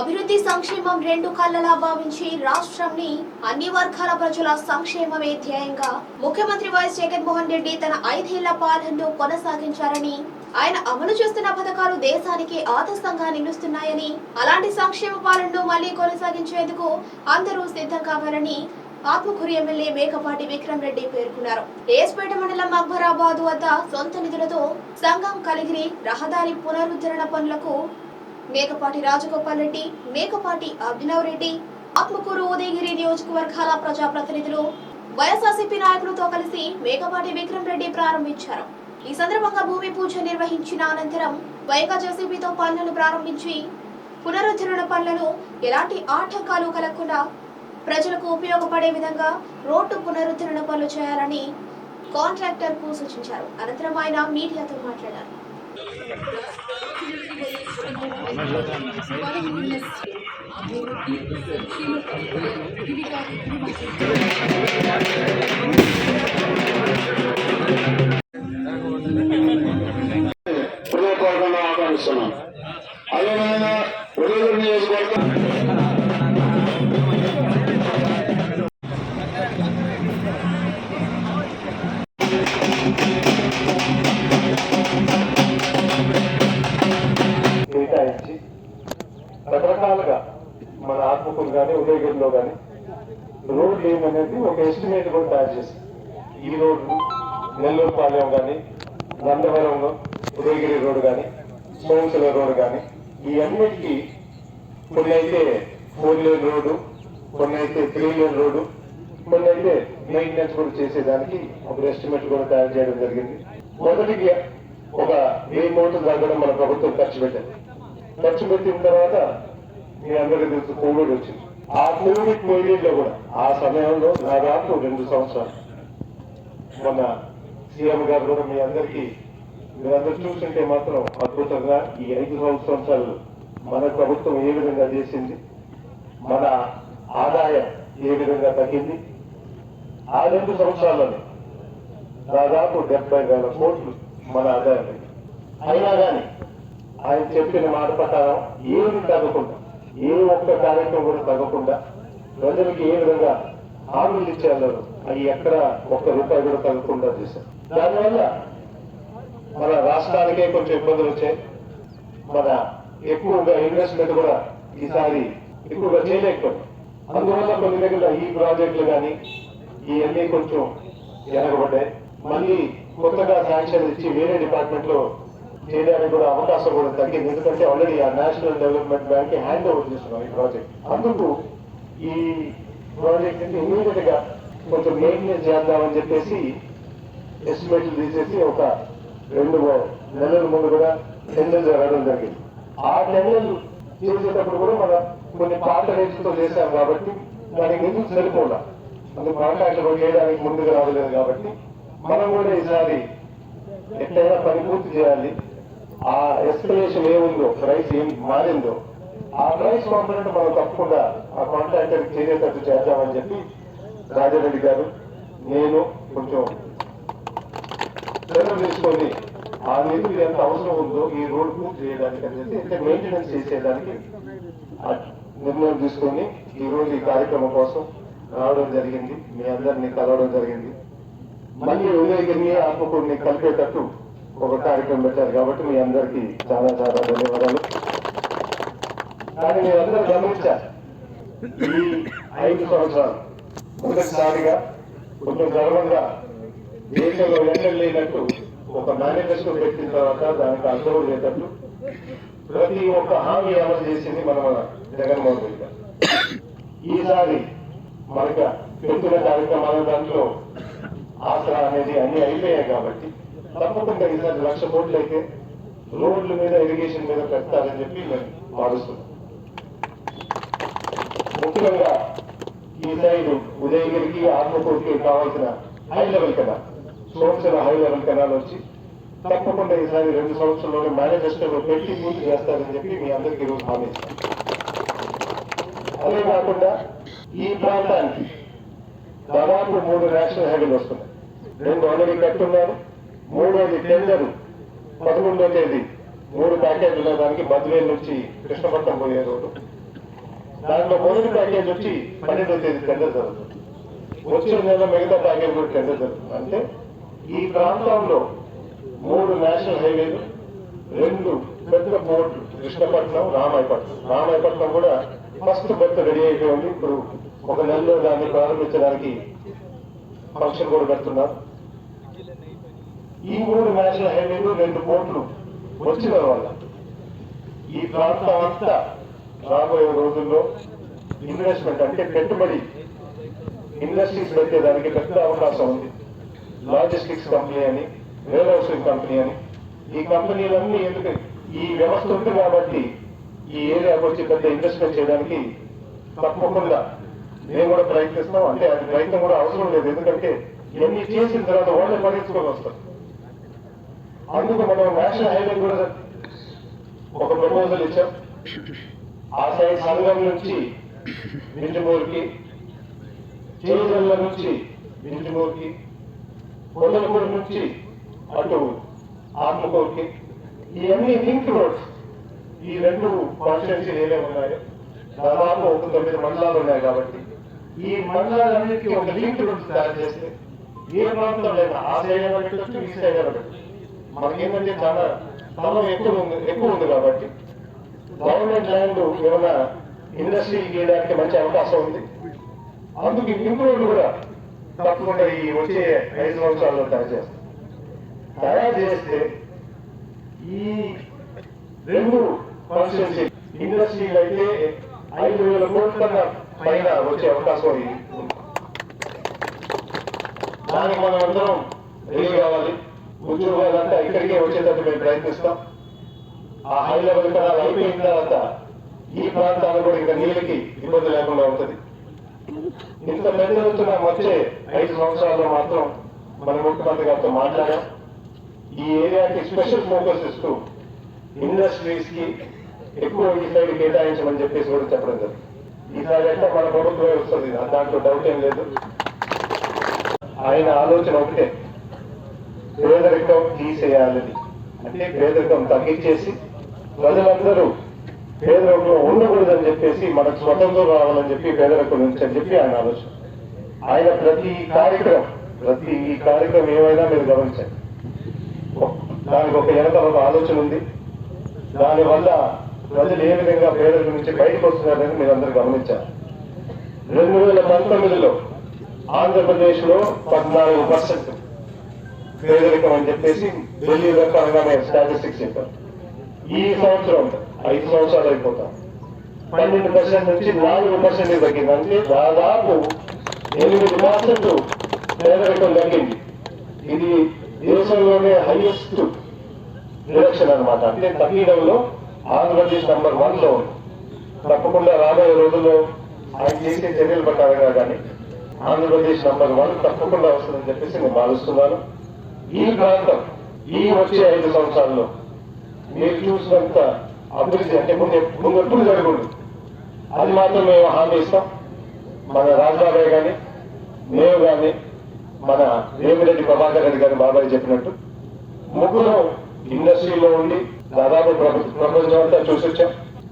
అభివృద్ధి సంక్షేమం రెండు కళ్ళలా భావించి రాష్ట్రంని అన్ని వర్గాల ప్రజల సంక్షేమమే ధ్యేయంగా ముఖ్యమంత్రి వైఎస్ జగన్మోహన్ రెడ్డి తన ఐదేళ్ళ పాలనను కొనసాగించారని ఆయన అమలు చేస్తున్న పథకాలు దేశానికి ఆదర్శంగా నిలుస్తున్నాయని అలాంటి సంక్షేమ పాలనను మళ్ళీ కొనసాగించేందుకు అందరూ సిద్ధం కావాలని ఆత్మకూరు ఎమ్మెల్యే మేకపాటి విక్రమ్ రెడ్డి పేర్కొన్నారు. ఏస్పేట మండలం అక్బరాబాద్ వద్ద సొంత నిధులతో సంఘం కలిగిరి రహదారి పునరుద్ధరణ పనులకు మేకపాటి రాజగోపాల్ రెడ్డి మేకపాటి అభినవ్ రెడ్డి ఆత్మకూరు ఉదయగిరి నియోజకవర్గాల ప్రజాప్రతినిధులు వైఎస్ఆర్సీపీ నాయకులతో కలిసి మేకపాటి విక్రమ్ రెడ్డి ప్రారంభించారు. ఈ సందర్భంగా భూమి పూజ నిర్వహించిన అనంతరం వైకా జేసీబీతో పనులను ప్రారంభించి పునరుద్ధరణ పనులను ఎలాంటి ఆటంకాలు కలగకుండా ప్రజలకు ఉపయోగపడే విధంగా రోడ్డు పునరుద్ధరణ పనులు చేయాలని కాంట్రాక్టర్కు సూచించారు. అనంతరం ఆయన మీడియాతో మాట్లాడారు. Thank you. రోడ్లు అనేది ఒక ఎస్టిమేట్ కూడా తయారు చేసి ఈ రోడ్లు నెల్లూరు పాలెం కానీ నందవరం ఉదయగిరి రోడ్ కానీ సోమశిల రోడ్డు కానీ ఈ అన్నిటికీ కొన్ని అయితే ఫోర్ లేన్ రోడ్డు కొన్ని అయితే త్రీ లేన్ రోడ్డు కొన్ని అయితే మెయింటెనెన్స్ కూడా చేసేదానికి ఒక ఎస్టిమేట్ కూడా తయారు చేయడం జరిగింది. మొదటికి ఒక వెయ్యి కోట్లు తగ్గడం మన ప్రభుత్వం ఖర్చు పెట్టింది ఖర్చు పెట్టిన తర్వాత మీ అందరికీ తెలుసు కోవిడ్ వచ్చింది. ఆ కోవిడ్ పీరియడ్ కూడా ఆ సమయంలో దాదాపు రెండు సంవత్సరాలు. మొన్న సీఎం గారు కూడా మీ అందరికీ మీరందరూ చూస్తుంటే మాత్రం అద్భుతంగా ఈ ఐదు సంవత్సరాలు మన ప్రభుత్వం ఏ విధంగా చేసింది మన ఆదాయం ఏ విధంగా తగ్గింది. ఆ రెండు సంవత్సరాల్లోనే దాదాపు డెబ్బై వేల కోట్లు మన ఆదాయం అయినా కానీ ఆయన చెప్పిన మాట ప్రకారం ఏమి తగ్గకుండా ఏ ఒక్క కార్యక్రమం కూడా తగ్గకుండా ప్రజలకు ఏ విధంగా హామీలు ఇచ్చారు అవి ఎక్కడ ఒక్క రూపాయి కూడా తగ్గకుండా చేశారు. దానివల్ల మన రాష్ట్రానికే కొంచెం ఇబ్బందులు వచ్చాయి. మన ఎక్కువగా ఇన్వెస్ట్మెంట్ కూడా ఈసారి ఎక్కువగా చేయలేకపోయింది అందువల్ల కొన్ని దగ్గర ఈ ప్రాజెక్టులు కానీ ఇవన్నీ కొంచెం వెనకబడ్డాయి మళ్ళీ కొత్తగా శాంక్షన్ ఇచ్చి వేరే డిపార్ట్మెంట్లో చేయడానికి కూడా అవకాశం కూడా తగ్గింది. ఎందుకంటే ఆల్రెడీ ఆ national development bank hand over చేస్తున్నాం ఈ ప్రాజెక్ట్ అందుకు ఈ ప్రాజెక్ట్ ఇమీడియట్గా కొంచెం మెయింటెనెన్స్ చేద్దామని చెప్పేసి ఎస్టిమేట్లు తీసేసి ఒక రెండు నెలల ముందు కూడా టెండర్స్ రావడం జరిగింది. ఆ టెండర్లు చేసేటప్పుడు కూడా మనం కొన్ని పాత రేట్లతో చేశాం కాబట్టి దానికి నిధులు సరిపోలా? అందుకు కాంట్రాక్ట్ కూడా చేయడానికి ముందుకు రావలేదు కాబట్టి మనం కూడా ఈసారి ఎట్లయినా పని పూర్తి చేయాలి. ఆ ఎస్కలేషన్ ఏముందో ప్రైస్ ఏం మారిందో ఆ ప్రైస్ కాంపనెంట్ మనం తప్పకుండా ఆ కాంట్రాక్టర్ చేసేటట్టు చేద్దామని చెప్పి రాజారెడ్డి గారు నేను కొంచెం చర్యలు తీసుకొని ఆ నిధులు ఎంత అవసరం ఉందో ఈ రోడ్ పూర్తి చేయడానికి అని చెప్పి అంటే మెయింటెనెన్స్ చేసేదానికి ఆ నిర్ణయం తీసుకొని ఈ రోజు ఈ కార్యక్రమం కోసం రావడం జరిగింది. మీ అందరినీ కలవడం జరిగింది. మళ్ళీ ఉదయగిరిని ఆత్మకూరిని కలిపేటట్టు ఒక కార్యక్రమం పెట్టారు కాబట్టి మీ అందరికీ చాలా చాలా ధన్యవాదాలు. కానీ మీరు గమనించారు ఈ ఐదు సంవత్సరాలు మొదటిసారిగా కొంచెం గర్వంగా దేశంలో ఎన్నెల్ లేనట్టు ఒక మేనిఫెస్టో పెట్టిన తర్వాత దానికి అర్థం లేనట్టు ప్రతి ఒక్క హామీ అమలు చేసింది మన మన జగన్మోహన్ రెడ్డి గారు. ఈసారి మనకు పెట్టిన కార్యక్రమాల దాంట్లో ఆసరా అనేది అన్ని అయిపోయాయి కాబట్టి తప్పకుండా ఈసారి లక్ష కోట్లు అయితే రోడ్ల మీద ఇరిగేషన్ మీద పెడతారని చెప్పి మేము భావిస్తున్నాం. ముఖ్యంగా ఈ సైడ్ ఉదయగిరికి ఆత్మకూరుకి కావాల్సిన హై లెవెల్ కదా సోమశిల హై లెవెల్ కెనాల్ వచ్చి తప్పకుండా ఈసారి రెండు సంవత్సరాల్లోనే మేనిఫెస్టోలో పెట్టి పూర్తి చేస్తారని చెప్పి మీ అందరికీ ఈరోజు హామీ అదే కాకుండా ఈ ప్రాంతానికి దాదాపు మూడు నేషనల్ హైవేలు వస్తున్నాయి. రెండు ఆల్రెడీ కట్టున్నారు. మూడోది టెండర్. పదకొండో తేదీ. మూడు ప్యాకేజీలో దానికి బద్వేల్ నుంచి కృష్ణపట్నం పోయే రోడ్డు. దాంట్లో మొదటి ప్యాకేజ్ వచ్చి పన్నెండవ తేదీ టెండర్ జరుగుతుంది. వచ్చే నెల మిగతా ప్యాకేజ్ కూడా టెండర్ జరుగుతుంది. అంటే ఈ ప్రాంతంలో మూడు నేషనల్ హైవేలు రెండు పెద్ద పోర్ట్లు కృష్ణపట్నం రామాయపట్నం. రామాయపట్నం కూడా ఫస్ట్ బర్త్ రెడీ అయిపోయింది. ఇప్పుడు ఒక నెలలో దాన్ని ప్రారంభించడానికి ఫంక్షన్ కూడా పెడుతున్నారు. ఈ మూడు నేషనల్ హైవేలు రెండు కోట్లు వచ్చిన వాళ్ళ. ఈ ప్రాంతం అంతా రాబోయే రోజుల్లో ఇన్వెస్ట్మెంట్ అంటే పెట్టుబడి. ఇండస్ట్రీస్ పెట్టేదానికి పెద్ద అవకాశం ఉంది. లాజిస్టిక్స్ కంపెనీ అని వేర్ హౌసింగ్ కంపెనీ అని. ఈ కంపెనీలన్నీ ఎందుకు? ఈ వ్యవస్థ ఉంది కాబట్టి ఈ ఏరియాకి వచ్చి పెద్ద ఇన్వెస్ట్మెంట్ చేయడానికి తప్పకుండా మేము కూడా ప్రయత్నిస్తాం అంటే అది ప్రయత్నం కూడా అవసరం లేదు. ఎందుకంటే ఇవన్నీ చేసిన తర్వాత వాళ్ళే పరిగెత్తుకొని వస్తారు. అందుకు మనం నేషనల్ హైవే కూడా ఒక ప్రపోజల్ ఇచ్చాం. ఆ సైడ్ సంఘం నుంచి వింజమూరుకి చేజల్ల నుంచి వింజమూరుకి కొండలపూడి నుంచి అటు ఆత్మకూరుకి ఇవన్నీ లింక్ రోడ్స్ ఈ రెండు కాన్స్టిట్యున్సీలు ఏమేమి ఉన్నాయో దాదాపు ఒక తొమ్మిది మండలాలు ఉన్నాయి కాబట్టి ఈ మండలాలన్నిటికీ ఒక లింక్ రోడ్స్ తయారు చేస్తే ఏ ప్రాంతంలో అయినా ఆ సైడ్ అయినా పెట్టచ్చు ఈ సైడ్ అయినా పెట్టచ్చు. మనకేంటంటే చాలా స్థలం ఎక్కువ ఉంది ఎక్కువ ఉంది కాబట్టి గవర్నమెంట్ ల్యాండ్ ఏమైనా ఇండస్ట్రీ చేయడానికి మంచి అవకాశం ఉంది. అందుకు ఇంపు రోడ్లు కూడా తప్పకుండా ఈ వచ్చే ఐదు సంవత్సరాల్లో తయారు చేస్తాం. తయారు చేస్తే ఈ రెండు కాన్స్టిట్యున్సీ ఇండస్ట్రీలు అయితే ఐదు వేల కోట్ల పైన వచ్చే అవకాశం ఉంది. దానికి మనం అందరం రెడీ కావాలి. ఉద్యోగాలంతా ఇక్కడికే వచ్చేటట్టు మేము ప్రయత్నిస్తాం. ఆ హై లెవెల్ కళాలు అయిపోయిన తర్వాత ఈ ప్రాంతాలు కూడా ఇంకా నీళ్ళకి ఇబ్బంది లేకుండా ఉంటుంది. ఇంత పెద్ద ఎత్తున వచ్చే ఐదు సంవత్సరాల్లో మాత్రం మన ముఖ్యమంత్రి గారితో మాట్లాడాం. ఈ ఏరియాకి స్పెషల్ ఫోకస్ ఇస్తూ ఇండస్ట్రీస్కి ఎక్కువ ఈ సైడ్ కేటాయించమని చెప్పేసి కూడా చెప్పడం జరిగింది. ఈసారి ఎట్లా మన ప్రభుత్వమే వస్తుంది దాంట్లో డౌట్ ఏం లేదు. ఆయన ఆలోచన ఒకటే. పేదరికం తీసేయాలని. అంటే పేదరికం తగ్గించేసి ప్రజలందరూ పేదరికంలో ఉండకూడదని చెప్పేసి మనకు స్వతంత్రం రావాలని చెప్పి పేదరికం నుంచి అని చెప్పి ఆయన ఆలోచన. ఆయన ప్రతి కార్యక్రమం ప్రతి కార్యక్రమం ఏమైనా మీరు గమనించండి. దానికి ఒక వెనకాల ఒక ఆలోచన ఉంది. దానివల్ల ప్రజలు ఏ విధంగా పేదరికం నుంచి బయటకు వస్తున్నారని మీరు అందరూ గమనించారు రెండు వేల పంతొమ్మిదిలో ఆంధ్రప్రదేశ్లో పద్నాలుగు పర్సెంట్ పేదరికం అని చెప్పేసి ఢిల్లీలో పరంగానే స్టాటిస్టిక్స్ చెప్పారు. ఈ సంవత్సరం ఐదు సంవత్సరాలు అయిపోతాం. పన్నెండు పర్సెంట్ నుంచి నాలుగు పర్సెంట్ తగ్గింది. అంటే దాదాపు ఎనిమిది పర్సెంట్ పేదరికం తగ్గింది. ఇది దేశంలోనే హైయెస్ట్ రిడక్షన్ అన్నమాట. అంటే తగ్గడంలో ఆంధ్రప్రదేశ్ నంబర్ వన్లో ఉంది. తప్పకుండా రాబోయే రోజుల్లో ఆయన చేసే చర్యల ప్రకారంగా కానీ ఆంధ్రప్రదేశ్ నంబర్ వన్ తప్పకుండా వస్తుందని చెప్పేసి నేను భావిస్తున్నాను. ఈ ప్రాంతం ఈ వచ్చే ఐదు సంవత్సరాల్లో మీరు చూసినంత అభివృద్ధి అంటే ముందు ముందు ఎప్పుడు అది మాత్రం మేము హామీ ఇస్తాం. మన రాజబాబాయ్ కానీ మేము కానీ మన రేమిరెడ్డి ప్రభాకర్ రెడ్డి గారి బాబాయ్ చెప్పినట్టు ముగ్గురు ఇండస్ట్రీలో ఉండి దాదాపు ప్రపంచం అంతా చూసొచ్చాం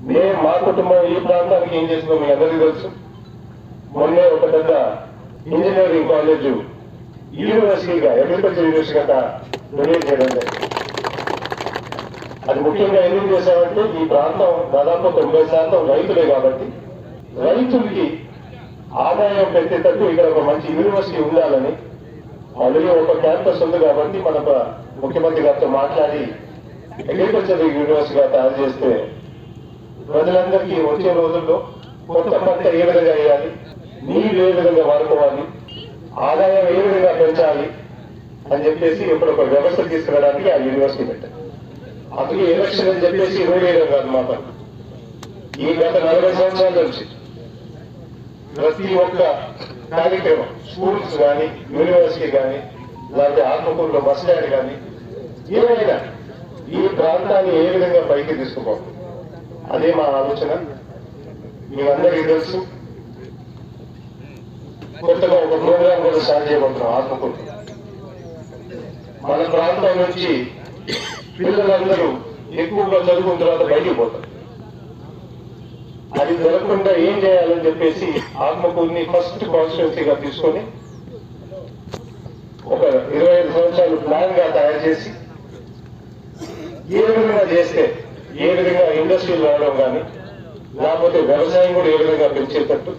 మేము మా కుటుంబం ఈ ప్రాంతానికి ఏం చేసిందో మీ అందరికీ తెలుసు. మొన్నే ఒక పెద్ద ఇంజనీరింగ్ కాలేజ్ యూనివర్సిటీగా అగ్రికల్చర్ యూనివర్సిటీగా డొనేట్ చేయడం జరిగింది. అది ముఖ్యంగా ఎందుకు చేశామంటే ఈ ప్రాంతం దాదాపు తొంభై శాతం రైతులే కాబట్టి రైతులకి ఆదాయం పెట్టేటట్టు ఇక్కడ ఒక మంచి యూనివర్సిటీ ఉండాలని ఆల్రెడీ ఒక క్యాంపస్ ఉంది కాబట్టి మన ముఖ్యమంత్రి గారితో మాట్లాడి అగ్రికల్చర్ యూనివర్సిటీగా తయారు చేస్తే ప్రజలందరికీ వచ్చే రోజుల్లో కొత్త పంట ఏ విధంగా వేయాలి నీరు ఏ విధంగా వాడుకోవాలి ఆదాయం ఏ విధంగా పెంచాలి అని చెప్పేసి ఇప్పుడు ఒక వ్యవస్థ తీసుకురావడానికి ఆ యూనివర్సిటీ పెట్టారు. అందుకే ఎలక్షన్ అని చెప్పేసి ఇరవై ఏడు కాదు మాట. ఈ గత నలభై సంవత్సరాల నుంచి ప్రతి ఒక్క కార్యక్రమం స్కూల్స్ కానీ యూనివర్సిటీ కానీ లేకపోతే ఆత్మకూరులో బస్ స్టాండ్ కానీ ఏమైనా ఈ ప్రాంతాన్ని ఏ విధంగా పైకి తీసుకుపోవాలి? అదే మా ఆలోచన. మీ అందరికీ తెలుసు. కొత్తగా ఒక ప్రోగ్రాం కూడా స్టార్ట్ చేయబోతున్నాం ఆత్మకూరు మన ప్రాంతం నుంచి పిల్లలందరూ ఎక్కువగా చదువుకున్న తర్వాత బయటికి పోతారు. అది జరగకుండా ఏం చేయాలని చెప్పేసి ఆత్మకూరుని ఫస్ట్ కాన్స్టిట్యున్సీగా తీసుకొని ఒక ఇరవై ఐదు సంవత్సరాలు ప్లాన్గా తయారు చేసి ఏ విధంగా చేస్తే ఏ విధంగా ఇండస్ట్రీలు రావడం కానీ లేకపోతే వ్యవసాయం కూడా ఏ విధంగా పెంచేటట్టు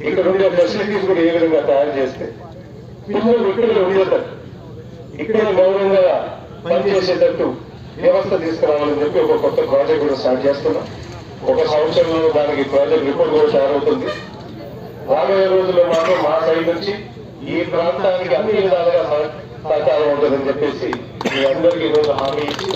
ఇక్కడ ఉండే ఫెసిలిటీస్ కూడా ఏ విధంగా తయారు చేస్తే? పిల్లలు ఇక్కడ ఉండేటట్టు? ఇక్కడే గౌరవంగా పనిచేసేటట్టు వ్యవస్థ తీసుకురావాలని చెప్పి ఒక కొత్త ప్రాజెక్ట్ కూడా స్టార్ట్ చేస్తున్నాం. ఒక సంవత్సరంలో దానికి ప్రాజెక్ట్ రిపోర్ట్ కూడా తయారవుతుంది రాబోయే రోజుల్లో మాత్రం మా సైడ్ నుంచి ఈ ప్రాంతానికి అన్ని విధాలుగా సహకారం ఉంటుందని చెప్పేసి మీ అందరికీ ఈరోజు హామీ ఇచ్చి